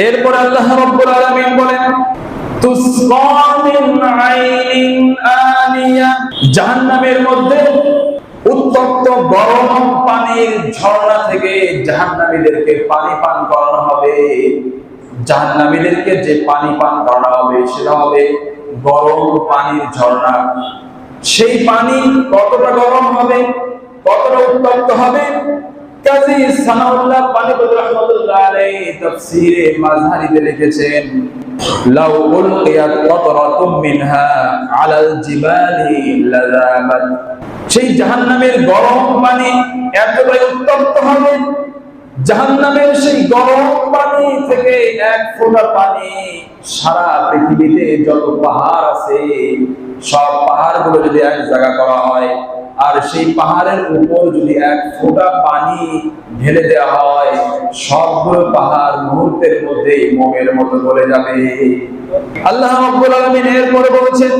এরপর আল্লাহ রাব্বুল আলামিন বলেন জাহান্নামের মধ্যে উত্তপ্ত গরম পানির ঝর্ণা থেকে জাহান্নামীদেরকে পানি পান করানো হবে। জাহান্নামীদেরকে যে পানি পান করানো হবে, সেটা হবে গরম পানির ঝর্ণা। সেই পানি কতটা গরম হবে, কতটা উত্তপ্ত হবে কাজী সানাউল্লাহ পানিপতি আলাইহি তাফসীরে মাযহারিতে লিখেছেন, লাউ উলকিয়াত কতরাতুম মিনহা আলাল জিবালি সেই জাহান্নামের গরম পানি এতটাই উত্তপ্ত হবে, জাহান্নামের সেই গরম পানি থেকে এক ফোঁটা পানি সারা পৃথিবীতে যত পাহাড় আছে, সব পাহাড়গুলো যদি এক জায়গা করা হয় আর সেই পাহাড়ের উপর যদি এক ফোঁটা পানি ঢেলে দেওয়া হয়, সবগুলো পাহাড় মুহূর্তের মধ্যে মোমের মতো গলে যাবে। আল্লাহ রাব্বুল আলামিন বলছেন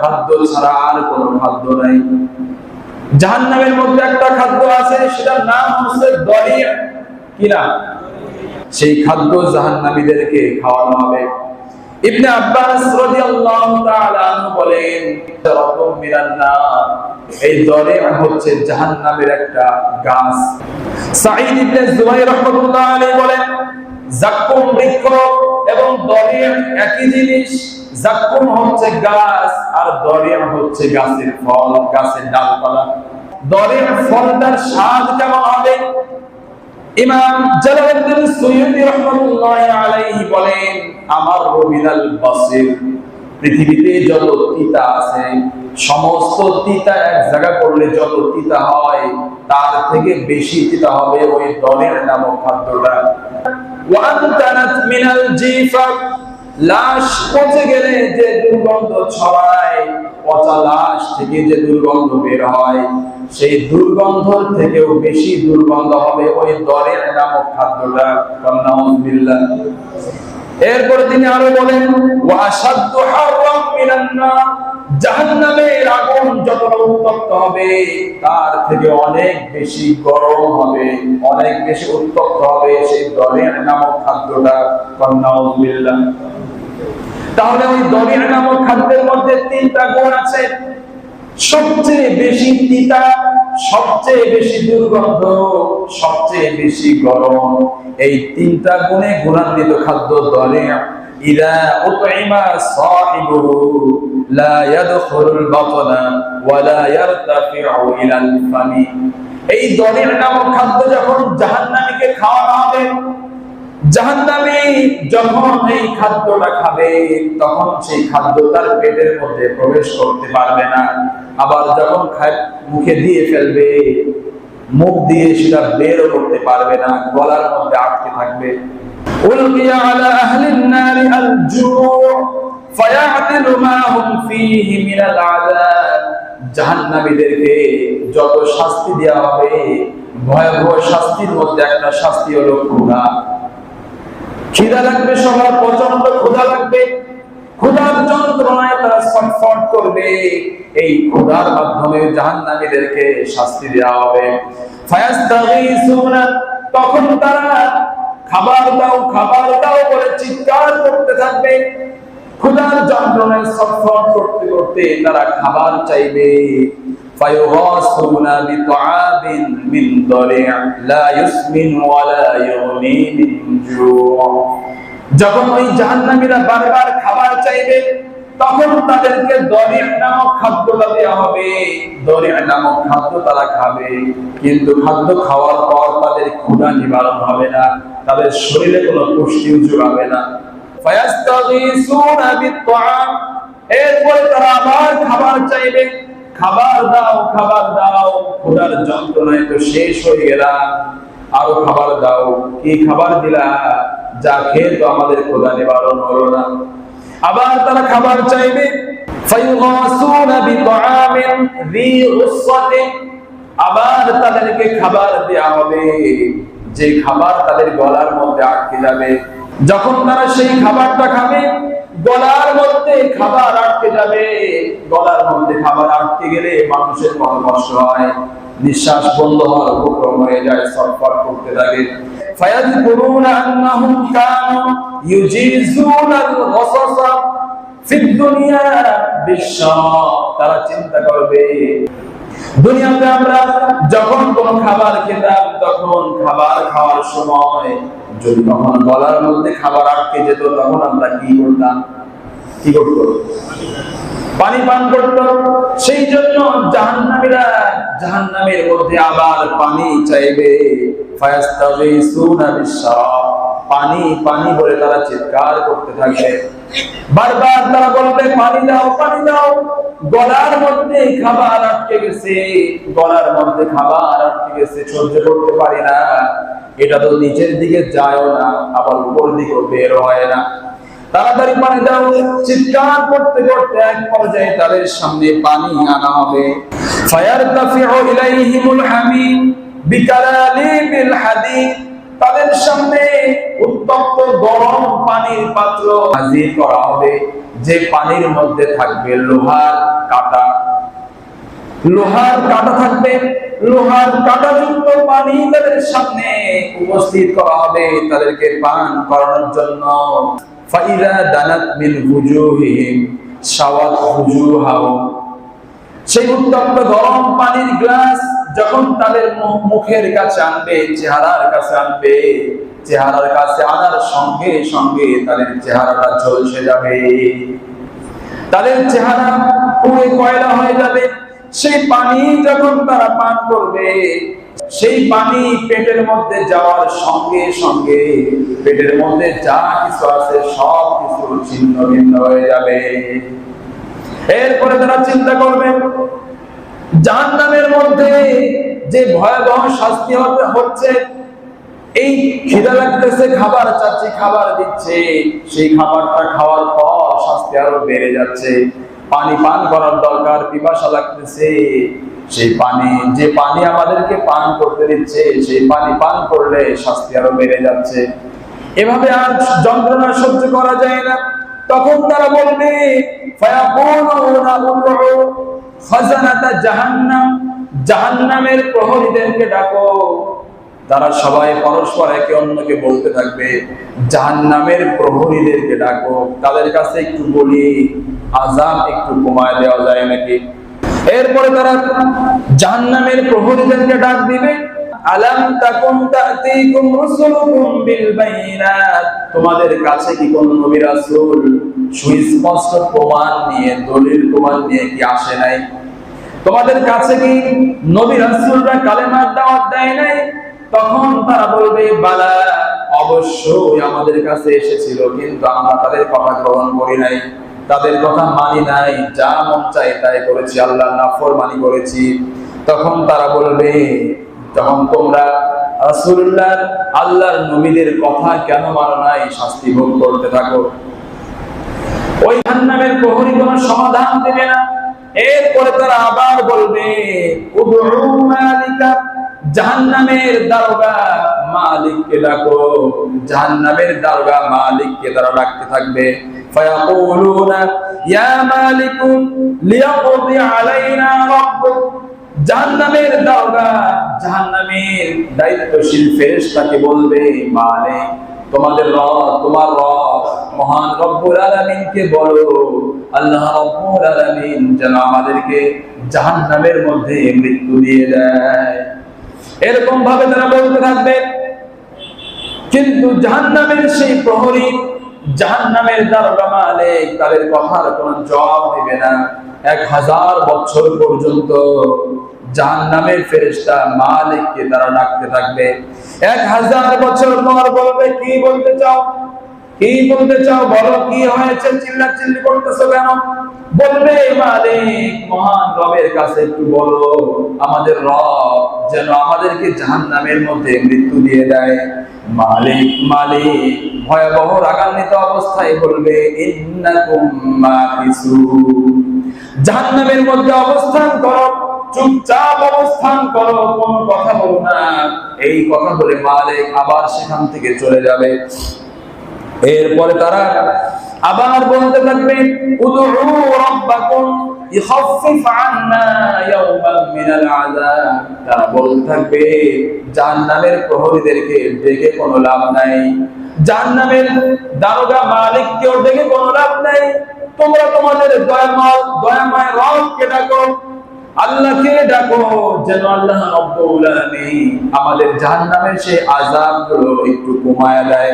খাদ্য ছাড়া আর কোনো খাদ্য নাই। জাহান্নামের মধ্যে একটা খাদ্য আছে, সেটার নাম হচ্ছে দরিয়া। কি না সেই খাদ্য জাহান্নামীদেরকে খাওয়ানো হবে। ইবনে আব্বাস রাদিয়াল্লাহু তাআলা বলেন এই হচ্ছে জাহান্নামের একটা গাছ। সাঈদ ইবনে জুবাইর রাহমাতুল্লাহ আলাইহি বলেন, জাক্কুম বৃক্ষ এবং একই জিনিস। জাক্কুম হচ্ছে গাছ আর দরিয়া হচ্ছে গাছের ফল, গাছের ডালপালা। দরিয়া ফলটার স্বাদ কেমন হবে? ইমাম জালালউদ্দিন সুয়ুতি রাহমাতুল্লাহি আলাইহি বলেন, আমার রবিনাল বাসির পৃথিবীতে যত তিতা আছে, সমস্ত তিতা এক জায়গা করলে যত তিতা হয়, তার থেকে বেশি তিতা হবে ওই দলের নামক খাদ্যটা। ওয়ান্তানাত মিনাল জিফা লাশ পচে গেলে যে দুর্গন্ধ ছড়ায়, পচা লাশ থেকে যে দুর্গন্ধ বের হয়, সেই দুর্গন্ধর থেকেও বেশি দুর্গন্ধ হবে ওই দরের নামক খাদ্যটা এরপরে তিনি আরও বলেন তার থেকে অনেক বেশি গরম হবে, অনেক বেশি হবে সেই দরের নামক খাদ্যটা তাহলে ওই দরিয়া নামক খাদ্যের মধ্যে তিনটা গুণ আছে। সবচেয়ে বেশি তিতা, সবচেয়ে বেশি দুর্গন্ধ, সবচেয়ে বেশি গরম। এই তিনটা গুণে গুণান্বিত খাদ্য দরিয়া ইদা উতইমা সাহিবুহু, লা ইয়াদখুলুল বাতনা ওয়া লা ইয়ারতাফিউ ইলাল ফামি এই দরিয়া নামক খাদ্য যখন জাহান্নামীকে খাওয়ানো হবে জাহান্নামী যখন এই খাদ্যটা খাবে, তখন সেই খাদ্য তার পেটের মধ্যে প্রবেশ করতে পারবে না। আবার যখন মুখে দিয়ে ফেলবে, মুখ দিয়ে সেটা করতে পারবে না, গলার মধ্যে আটকে থাকবে। যত শাস্তি দেওয়া হবে, ভয়াবহ শাস্তির মধ্যে একটা শাস্তি হলো ক্ষুধা। খিদা লাগবে সবার প্রচণ্ড ক্ষুধা লাগবে। ক্ষুধার যন্ত্রণায় তারা ছটফট করবে। এই ক্ষুধার মাধ্যমে জাহান্নামীদেরকে শাস্তি দেওয়া হবে। তখন তারা খাবার দাও খাবার দাও বলে চিৎকার করতে থাকবে। ক্ষুধার যন্ত্রণায় ছটফট করতে করতে তারা খাবার চাইবে। فيغاصون بطعام من ضريع لا يسمن ولا يغني من جوع যখন ওই জাহান্নামীরা বারবার খাবার চাইবে তখন তাদেরকে দরিয়া নামক খাদ্যটা দেওয়া হবে দরিয়া নামক খাদ্য তারা খাবে কিন্তু খাদ্য খাওয়ার পর তাদের ক্ষুধা নিবারণ হবে না তাদের শরীরে কোনো পুষ্টিও যোগাবে না ফায়াস্তাগীসুনা বিত্তাআম এরপরে তারা আবার খাবার চাইবে খাবার দাও খাবার দাও। ক্ষুধার যন্ত্রণায় তো শেষ হয়ে গেলাম। আরও খাবার দাও। কি খাবার দিলা? যা খেয়ে তো আমাদের ক্ষুধা নিবারণ হলো না। আবার তারা খাবার চাইবে। আবার তাদেরকে খাবার দেয়া হবে। যে খাবার তাদের গলার মধ্যে আটকে যাবে। যখন তারা সেই খাবারটা খাবে গলার মধ্যে খাবার আটকে যাবে গলার মধ্যে খাবার আটকে গেলে মানুষের কত কষ্ট হয় নিঃশ্বাস বন্ধ হওয়ার উপক্রম হয়ে যায় ছটফট করতে থাকে فيذكرون أنهم كانوا يجيزون الغصص في الدنيا بالشراب তারা চিন্তা করবে দুনিয়াতে আমরা যখন কোন খাবার খেতাম তখন খাবার খাওয়ার সময় যদি তখন গলার মধ্যে খাবার আটকে যেত, তখন আমরা কি করতাম? কি করতো? পানি পান করত। সেই জন্য জাহান্নামীরা জাহান্নামের মধ্যে আবার পানি চাইবে। ফায়াস্তাগীসুনা বিশরাব পানি পানি বলে তারা চিৎকার করতে থাকবে বারবার তারা বলবে, পানি দাও পানি দাও। গলার মধ্যে খাবার আটকে গেছে। গলার মধ্যে খাবার আটকে গেছে, সহ্য করতে পারি না। এটা তো নিচের দিকে যায়ও না, আবার উপর দিকে বের হয় না। তাড়াতাড়ি পানি দাও। চিৎকার করতে করতে এক পর্যায়ে তাদের সামনে পানি আনা হবে। ফায়ার তাফিউ ইলাইহিমুল হামিম বিকালালিবিল হাদিদ। তাদের সামনে উত্তপ্ত গরম পানির পাত্র হাজির করা হবে। যে পানির মধ্যে থাকবে লোহার কাটা। লোহার কাটা থাকবে। লোহার কাটাযুক্ত পানি তাদের সামনে উপস্থিত করা হবে তাদেরকে পান করানোর জন্য। ফাইদা দানাত মিন বুজুহিম সাওয়াত বুজুহাহুম সেই উত্তপ্ত গরম পানির গ্লাস যখন তাদের মুখের কাছে আনবে, চেহারার কাছে আনবে, চেহারার কাছে আনার সঙ্গে সঙ্গে তাদের চেহারাটা ঝলসে যাবে। তাদের চেহারা পুড়ে কয়লা হয়ে যাবে। সেই পানি যখন তারা পান করবে, সেই পানি পেটের মধ্যে যাওয়ার সঙ্গে সঙ্গে পেটের মধ্যে যা কিছু আছে, সব কিছু ছিন্ন ভিন্ন হয়ে যাবে। এরপরে তারা চিন্তা করবে জাহান্নামের মধ্যে যে ভয়াবহ শাস্তি হতে হচ্ছে এই খিদা লাগতেছে খাবার, চাচ্ছি খাবার দিচ্ছে। সেই খাবারটা খাওয়ার পর শাস্তি আরও বেড়ে যাচ্ছে। পানি পান করার দরকার, পিপাসা লাগতেছে। সেই পানি, যে পানি আমাদেরকে পান করতে দিচ্ছে, সেই পানি পান করলে শাস্তি আরও বেড়ে যাচ্ছে। এভাবে আর যন্ত্রণা সহ্য করা যায় না। তখন তারা বলবে খাজানাতা জাহান্নাম, জাহান্নামের প্রহরীদেরকে ডাকো। তারা সবাই পরস্পর একে অন্যকে বলতে থাকবে, জাহান্নামের প্রহরীদেরকে ডাকো। তাদের কাছে একটু বলি আজাব একটু কমায় দেওয়া যায় নাকি? এরপরে তারা জাহান্নামের প্রহরীদেরকে ডাক দিবে। আলাম তাকুন তাতিকুম রুসুলুকুম বিল বাইনাত। তোমাদের কাছে কি কোন নবী রাসূল সুস্পষ্ট প্রমাণ নিয়ে, দলিল প্রমাণ নিয়ে কি আসে নাই? তোমাদের কাছে কি নবী রাসূলরা কালেমার দাওয়াত দেয় নাই? তখন তারা বলবে, বালা, অবশ্যই আমাদের কাছে এসেছিল, কিন্তু আমরা তাদের কথা গ্রহণ করি নাই। তাদের কথা মানি নাই, যা মন চাই তাই করেছি, আল্লাহর নাফরমানি করেছি। তখন তারা বলবে তখন তোমরা রাসূলুল্লাহ আল্লাহর নবীদের কথা কেন মানো নাই, শাস্তি ভোগ করতে থাকো। ওই জাহান্নামের প্রহরী কোনো সমাধান দেবে না। এরপরে তারা আবার বলবে, উদউ মালিকা, জাহান্নামের দারোগা মালিককে ডাকো। জাহান্নামের দারোগা মালিককে তারা ডাকতে থাকবে। ফায়াকুলুনা, ইয়া মালিকু লিয়াকদি আলাইনা রাব্বুক জাহান্নামের দারোগা জাহান্নামের দায়িত্বশীল ফেরেশতাকে বলবে তোমাদের রব, তোমার রব, মহান রব্বুল আলামিনকে বলো, আল্লাহ রব্বুল আলামিন যেন আমাদেরকে জাহান্নামের মধ্যে মৃত্যু দিয়ে দেয়। এরকম ভাবে তারা বলতে থাকবে। কিন্তু জাহান্নামের সেই প্রহরী, জাহান্নামের দারোগা মালিক, তাদের কথার কোনো জবাব দিবে না। এক হাজার বছর পর্যন্ত জাহান্নামের ফেরেশতা মালিককে তারা ডাকতে থাকবে। এক হাজার বছর পর বলবে, কি বলতে চাও? কি বলতে চাও? বলো, কি হয়েছে? চিল্লা করতেছো কেন? বলবে মালিক মহান রবের কাছে একটু বলো, আমাদের রব যেন আমাদেরকে জাহান্নামের মধ্যে মৃত্যু দিয়ে দেয়। মালিক মালিক, ভয়াবহ রাগান্বিত অবস্থায় বলবে, ইন্নাকুম মাকিসুন জাহান্নামের মধ্যে অবস্থান করো। চুপচাপ অবস্থান করো, কোন কথা বলো না। এই কথা বলে মালিক আবার সেখান থেকে চলে যাবে। এরপরে তারা আবার বলতে থাকবে কোনো লাভ নাই। তোমরা তোমাদের দয়াময় দয়াময় রবকে ডাকো আল্লাহকে ডাকো, যেন আল্লাহ রব্বুল আলামিন আমাদের জাহান্নামের সেই আযাবগুলো একটু কমায় দেয়।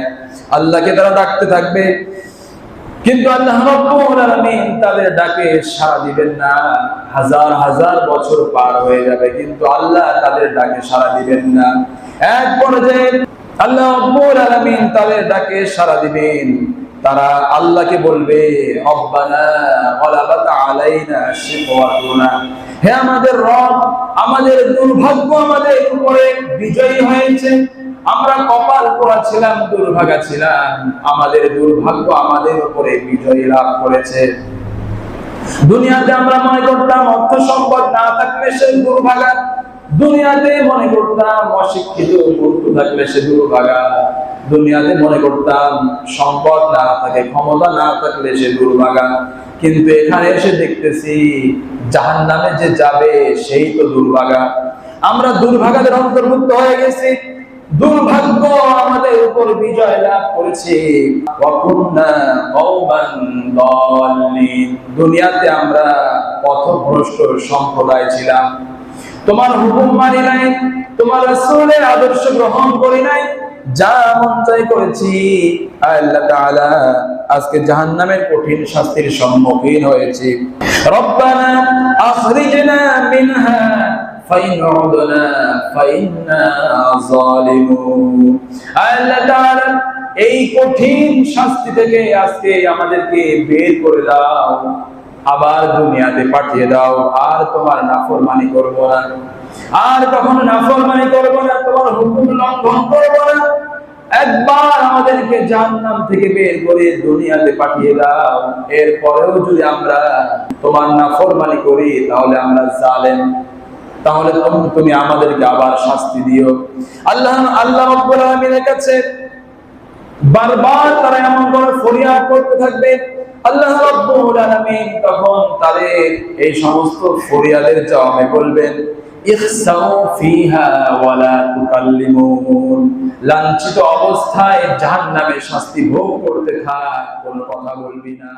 আল্লাহকে তারা ডাকতে থাকবে, কিন্তু আল্লাহ তাদের ডাকে সাড়া দিবেন না। হাজার হাজার বছর পার হয়ে যাবে, কিন্তু আল্লাহ তাদের ডাকে সাড়া দিবেন না। এক পর্যায়ে আল্লাহ রাব্বুল আলামিন তাদের ডাকে সাড়া দিবেন। তারা আল্লাহকে বলবে, রব্বানা আলাইনা হে আমাদের রব, আমাদের দুর্ভাগ্য আমাদের উপরে বিজয়ী হয়েছে। আমরা কপাল পোড়া ছিলাম, দুর্ভাগা ছিলাম। আমাদের দুর্ভাগ্য আমাদের উপরে বিজয় লাভ করেছে। দুনিয়াতে আমরা মনে করতাম অর্থ সম্পদ না থাকলে সে দুর্ভাগা। দুনিয়াতে মনে করতাম অশিক্ষিত মূর্খ থাকলে সে দুর্ভাগা। দুনিয়াতে মনে করতাম সম্পদ না থাকে, ক্ষমতা না থাকলে সে দুর্ভাগা। কিন্তু এখানে এসে দেখতেছি জাহান নামে যে যাবে সেই তো দুর্ভাগা। আমরা দুর্ভাগাদের অন্তর্ভুক্ত হয়ে গেছি। দুর্ভাগ্য আমাদের উপর বিজয় লাভ করেছে। দুনিয়াতে আমরা পথভ্রষ্ট সম্প্রদায় ছিলাম। তোমার হুকুম মানি নাই, তোমার রাসূলের আদর্শ গ্রহণ করি নাই। যা মন চাই করেছি, আল্লাহ আজকে জাহান্নামের কঠিন শাস্তির সম্মুখীন হয়েছে। এই কঠিন শাস্তি থেকে আজকে আমাদেরকে বের করে দাও। আবার দুনিয়াতে পাঠিয়ে দাও। আর তোমার নাফরমানি করব না। আর কখনো নাফরমানি করব না, তোমার হুকুম লঙ্ঘন করব না। একবার আমাদেরকে জাহান্নাম থেকে বের করে দুনিয়াতে পাঠিয়ে দাও। এরপরেও যদি আমরা তোমার নাফরমানি করি, তাহলে আমরা জালেম। তাহলে তুমি- তুমি আমাদেরকে আবার শাস্তি দিও। আল্লাহ আল্লাহ রাব্বুল আলামিনের কাছে বারবার তারা এমন করে ফরিয়াদ করতে থাকবে। আল্লাহ রাব্বুল আলামিন তখন তাদের এই সমস্ত ফরিয়াদের জবাবে বলবেন লাঞ্ছিত অবস্থায় জাহান্নামের শাস্তি ভোগ করতে থাক কোনো কথা বলবি না।